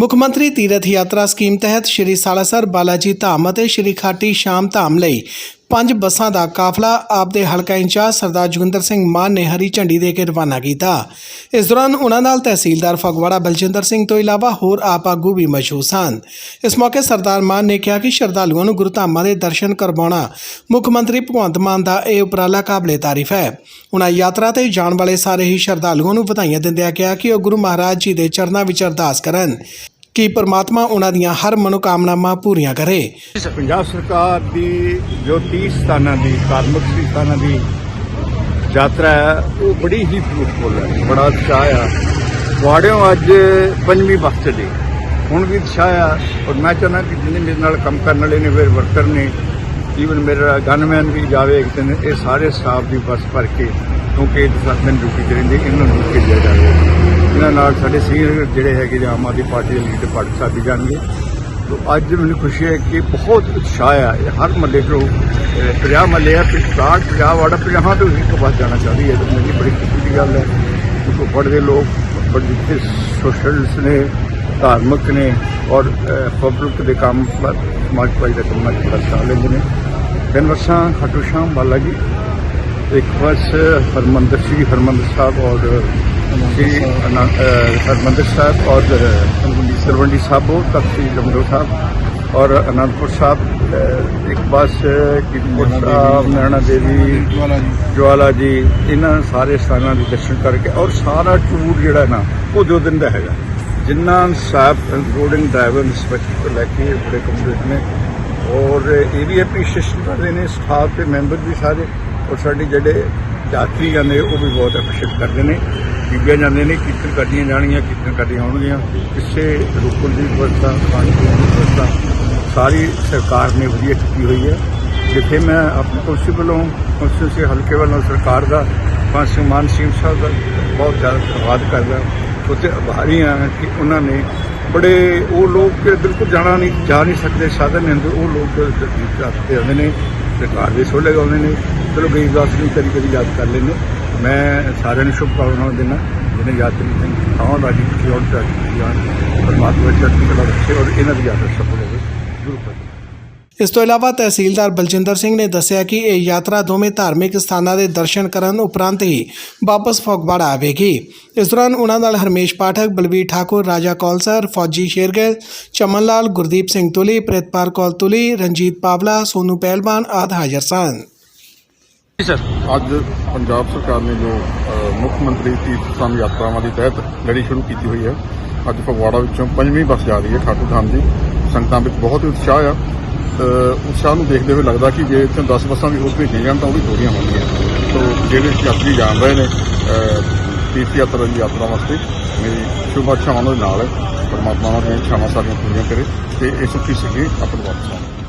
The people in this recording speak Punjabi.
ਮੁੱਖ ਮੰਤਰੀ ਤੀਰਥ ਯਾਤਰਾ ਸਕੀਮ ਤਹਿਤ ਸ਼੍ਰੀ ਸਾਲਾਸਰ ਬਾਲਾਜੀ ਧਾਮ ਅਤੇ ਸ਼੍ਰੀ ਖਾਟੀ ਸ਼ਾਮ ਧਾਮ ਲਈ ਪੰਜ ਬੱਸਾਂ ਦਾ ਕਾਫਲਾ ਆਪਦੇ ਹਲਕਾ ਇੰਚਾਰਜ ਸਰਦਾਰ ਜੋਗਿੰਦਰ ਸਿੰਘ ਮਾਨ ਨੇ ਹਰੀ ਝੰਡੀ ਦੇ ਕੇ ਰਵਾਨਾ ਕੀਤਾ। ਇਸ ਦੌਰਾਨ ਉਹਨਾਂ ਨਾਲ ਤਹਿਸੀਲਦਾਰ ਫਗਵਾੜਾ ਬਲਜਿੰਦਰ ਸਿੰਘ ਤੋਂ ਇਲਾਵਾ ਹੋਰ ਆਪ ਆਗੂ ਵੀ ਮੌਜੂਦ ਸਨ। ਇਸ ਮੌਕੇ ਸਰਦਾਰ ਮਾਨ ਨੇ ਕਿਹਾ ਕਿ ਸ਼ਰਧਾਲੂਆਂ ਨੂੰ ਗੁਰੂ ਧਾਮਾਂ ਦੇ ਦਰਸ਼ਨ ਕਰਵਾਉਣਾ ਮੁੱਖ ਮੰਤਰੀ ਭਗਵੰਤ ਮਾਨ ਦਾ ਇਹ ਉਪਰਾਲਾ ਕਾਬਲੇ ਤਾਰੀਫ ਹੈ। ਉਹਨਾਂ ਯਾਤਰਾ ਤੇ ਜਾਣ ਵਾਲੇ ਸਾਰੇ ਹੀ ਸ਼ਰਧਾਲੂਆਂ ਨੂੰ ਵਧਾਈਆਂ ਦਿੰਦਿਆਂ ਕਿਹਾ ਕਿ ਉਹ ਗੁਰੂ ਮਹਾਰਾਜ ਜੀ ਦੇ ਚਰਨਾਂ ਵਿੱਚ ਅਰਦਾਸ ਕਰਨ। ਕਿ ਪਰਮਾਤਮਾ ਉਹਨਾਂ ਦੀਆਂ ਹਰ ਮਨੋਕਾਮਨਾਵਾਂ ਪੂਰੀਆਂ ਕਰੇ। ਪੰਜਾਬ ਸਰਕਾਰ ਦੀ ਜੋ 30 ਸਥਾਨਾਂ ਦੀ, ਧਾਰਮਿਕ ਸਥਾਨਾਂ ਦੀ ਯਾਤਰਾ ਹੈ, ਉਹ ਬੜੀ ਹੀ ਫਰੂਟਫੁਲ ਹੈ, ਬੜਾ ਉਤਸ਼ਾਹ ਆ। ਵਾੜਿਓ ਅੱਜ ਪੰਜਵੀਂ ਵਕਤ ਦੇ ਹੁਣ ਵੀ ਉਤਸ਼ਾਹ ਆ ਔਰ ਮੈਂ ਚਾਹੁੰਦਾ ਕਿ ਜਿੰਨੇ ਮੇਰੇ ਨਾਲ ਕੰਮ ਕਰਨ ਵਾਲੇ ਨੇ ਮੇਰੇ ਵਰਕਰ ਨੇ ਈਵਨ ਮੇਰਾ ਗਨਮੈਨ ਵੀ ਜਾਵੇ, ਇੱਕ ਦਿਨ ਇਹ ਸਾਰੇ ਸਟਾਫ ਦੀ ਬੱਸ ਭਰ ਕੇ ਕਿਉਂਕਿ ਇਹ ਦਿਨ ਡਿਊਟੀ ਤੇ ਰਹਿੰਦੇ ਇਹਨਾਂ ਨੂੰ ਭੇਜਿਆ ਜਾਵੇ। ਇਹਨਾਂ ਨਾਲ ਸਾਡੇ ਸੀਨੀਅਰ ਜਿਹੜੇ ਹੈਗੇ ਜਾਂ ਆਮ ਆਦਮੀ ਪਾਰਟੀ ਦੇ ਲੀਡਰ ਪਾਰਟੀ ਸਾਹਿਬ ਵੀ ਜਾਣਗੇ। ਤੋ ਅੱਜ ਮੈਨੂੰ ਖੁਸ਼ੀ ਹੈ ਕਿ ਬਹੁਤ ਉਤਸ਼ਾਹ ਆ ਹਰ ਮਹੱਲੇ ਤੋਂ ਅਹ, ਪੰਜਾਹ ਮਹੱਲੇ ਆ ਪਿਛਾੜ ਪੰਜਾਬ ਵਾੜਾ ਪੰਜਾਹਾਂ ਤੋਂ ਇੱਕ ਬੱਸ ਜਾਣਾ ਚਾਹਦੀ ਹੈ। ਤੇ ਮੇਰੀ ਬੜੀ ਖੁਸ਼ੀ ਦੀ ਗੱਲ ਹੈ। ਕਿਉਂਕਿ ਬੜੇ ਲੋਕ ਬੜੇ ਜਿੱਥੇ ਸੋਸ਼ਲਸ ਨੇ ਧਾਰਮਿਕ ਨੇ ਔਰ ਪਬਲਿਕ ਦੇ ਕੰਮ ਸਮਾਜ ਭਾਈ ਦਾ ਕੰਮਾਂ 'ਚ ਬੜਾ ਸਾਹ ਲੈਂਦੇ ਨੇ। ਤਿੰਨ ਵਰਸਾਂ ਖਾਟੂ ਸ਼ਾਮ ਬਾਲਾ ਜੀ। ਇੱਕ ਬੱਸ ਹਰਮੰਦਰ ਸ਼੍ਰੀ ਹਰਮੰਦਰ ਸਾਹਿਬ ਔਰ ਸ਼੍ਰੀ ਅਨਾ- ਅਹ, ਹਰਮੰਦਰ ਸਾਹਿਬ ਔਰ ਸਰਵੰਡੀ ਸਾਹਿਬ ਤੱਕ ਸ਼੍ਰੀ ਜਮਦੋ ਸਾਹਿਬ ਔਰ ਅਨੰਦਪੁਰ ਸਾਹਿਬ ਅਹ, ਇੱਕ ਬੱਸ ਕੀਰਤਪੁਰ ਸਾਹਿਬ ਨੈਣਾ ਦੇਵੀ ਜਵਾਲਾ ਜੀ। ਇਹਨਾਂ ਸਾਰੇ ਸਥਾਨਾਂ ਦੇ ਦਰਸ਼ਨ ਕਰਕੇ ਔਰ ਸਾਰਾ ਟੂਰ ਜਿਹੜਾ ਨਾ ਉਹ ਦੋ ਦਿਨ ਦਾ ਹੈਗਾ। ਜਿੰਨਾ ਸਾਹਿਬ ਇਨਕਲੂਡਿੰਗ ਡਰਾਈਵਰ ਇੰਸਪੈਕਟਰ ਤੋਂ ਲੈ ਕੇ ਬੜੇ ਕੰਪਲੀਟ ਨੇ ਔਰ ਇਹ ਵੀ ਐਪਰੀਸ਼ੀਏਸ਼ਨ ਕਰਦੇ ਨੇ ਸਟਾਫ ਤੇ ਮੈਂਬਰ ਵੀ ਸਾਰੇ। ਔਰ ਸਾਡੇ ਜਿਹੜੇ ਯਾਤਰੀ ਜਾਂਦੇ, ਉਹ ਵੀ ਬਹੁਤ ਐਪਰੀਸ਼ੀਏਟ ਕਰਦੇ ਨੇ। ਬੀਬੀਆਂ ਜਾਂਦੇ ਨੇ, ਕੀਰਤਨ ਕਰਦੀਆਂ ਜਾਣਗੀਆਂ, ਕੀਰਤਨ ਕਰਦੀਆਂ ਆਉਣਗੀਆਂ ਕਿਸੇ ਰੁਕਣ ਦੀ ਵਿਵਸਥਾ ਪਾਣੀ ਪੀਣ ਦੀ ਵਿਵਸਥਾ ਸਾਰੀ ਸਰਕਾਰ ਨੇ ਵਧੀਆ ਕੀਤੀ ਹੋਈ ਹੈ। ਜਿੱਥੇ ਮੈਂ ਆਪਣੇ ਕੁਰਸੀ ਵੱਲੋਂ ਕੁਰਸੀ ਹਲਕੇ ਵੱਲੋਂ ਸਰਕਾਰ ਦਾ ਪੰਜ ਮਾਨ ਸਿੰਘ ਸਾਹਿਬ ਦਾ ਬਹੁਤ ਜ਼ਿਆਦਾ ਧੰਨਵਾਦ ਕਰਦਾ। ਉੱਥੇ ਆਭਾਰੀ ਹਾਂ ਕਿ ਉਹਨਾਂ ਨੇ ਬੜੇ, ਉਹ ਲੋਕ ਕਿ ਬਿਲਕੁਲ ਜਾਣਾ ਨਹੀਂ, ਜਾ ਨਹੀਂ ਸਕਦੇ। ਸਾਧਨ ਨੇ ਹੁੰਦੇ ਉਹ ਲੋਕ ਤੇ ਆਉਂਦੇ ਨੇ, ਸਰਕਾਰ ਦੇ ਸੋਲੇ ਗਾਉਂਦੇ ਨੇ। ਚਲੋ ਗਰੀਬ ਦਾਸ ਨੂੰ ਕਦੀ ਕਦੀ ਯਾਦ ਕਰ ਲੈਂਦੇ ਮੈਂ ਸਾਰਿਆਂ ਨੂੰ ਸ਼ੁਭ ਕਾਮਨਾਵਾਂ ਦਿੰਦਾ, ਜਿਹਨੇ ਯਾਤਰੀ ਨੇ ਆਉਂ ਦਾ ਜੀ ਜੋੜ ਦਾ ਜਾਨ ਪਰਮਾਤਮਾ ਚੜ੍ਹਦੀ ਕਲਾ ਰੱਖੇ ਔਰ ਇਹਨਾਂ ਦੀ ਯਾਤਰਾ ਸਫਲ ਹੋਵੇ ਗੁਰੂ ਪਤ ਇਸ ਤੋਂ ਇਲਾਵਾ ਤਹਿਸੀਲਦਾਰ ਬਲਜਿੰਦਰ ਸਿੰਘ ਨੇ ਦੱਸਿਆ ਕਿ ਇਹ ਯਾਤਰਾ ਦੋਵੇਂ ਧਾਰਮਿਕ ਸਥਾਨਾਂ ਦੇ ਦਰਸ਼ਨ ਕਰਨ ਉਪਰੰਤ ਹੀ ਵਾਪਸ ਫਗਵਾੜਾ ਆਵੇਗੀ। ਇਸ ਦੌਰਾਨ ਉਹਨਾਂ ਨਾਲ ਹਰਮੇਸ਼ ਪਾਠਕ ਬਲਬੀਰ ਠਾਕੁਰ, ਰਾਜਾ ਕੌਲਸਰ, ਫੌਜੀ ਸ਼ੇਰਗਿੱਲ ਚਮਨ ਲਾਲ ਗੁਰਦੀਪ ਸਿੰਘ ਤੁਲੀ, ਪ੍ਰਿਤਪਾਲ ਕੌਲ ਤੁਲੀ, ਰਣਜੀਤ ਪਾਵਲਾ, ਸੋਨੂ ਪਹਿਲਵਾਨ ਆਦਿ ਹਾਜ਼ਰ ਸਨ। ਸਰ। ਅੱਜ ਪੰਜਾਬ ਸਰਕਾਰ ਨੇ ਜੋ ਮੁੱਖ ਮੰਤਰੀ ਤੀਰਥ ਸਥਾਨ ਯਾਤਰਾਵਾਂ ਦੀ ਤਹਿਤ ਲੜੀ ਸ਼ੁਰੂ ਕੀਤੀ ਹੋਈ ਹੈ ਅੱਜ ਫਗਵਾੜਾ ਵਿੱਚੋਂ ਪੰਜਵੀਂ ਬੱਸ ਜਾ ਰਹੀ ਹੈ ਖਾਟੂ ਧਾਮ ਦੀ ਸੰਗਤਾਂ ਵਿੱਚ ਬਹੁਤ ਹੀ ਉਤਸ਼ਾਹ ਆ। ਅ, ਉਤਸ਼ਾਹ ਨੂੰ ਦੇਖਦੇ ਹੋਏ ਲੱਗਦਾ ਕਿ ਜੇ ਇੱਥੇ 10 ਬੱਸਾਂ ਵੀ ਹੋਰ ਭੇਜੀਆਂ ਜਾਣ ਤਾਂ ਉਹ ਵੀ ਥੋੜ੍ਹੀਆਂ ਹੋਣਗੀਆਂ। ਸੋ ਜਿਹੜੇ ਯਾਤਰੀ ਜਾਣ ਰਹੇ ਨੇ ਤੀਰਥ ਯਾਤਰਾ ਦੀ ਯਾਤਰਾ ਵਾਸਤੇ ਮੇਰੀ ਸ਼ੁਭ ਇੱਛਾਵਾਂ ਉਹਨਾਂ ਦੇ ਨਾਲ ਹੈ। ਪਰਮਾਤਮਾ ਉਹਨਾਂ ਦੀਆਂ ਇੱਛਾਵਾਂ ਸਾਰੀਆਂ ਪੂਰੀਆਂ ਕਰੇ ਤੇ ਇਸ ਸੁਖੀ ਸਿੱਖੀ ਆਪਣੇ ਵਾਪਸ ਆਉਣ।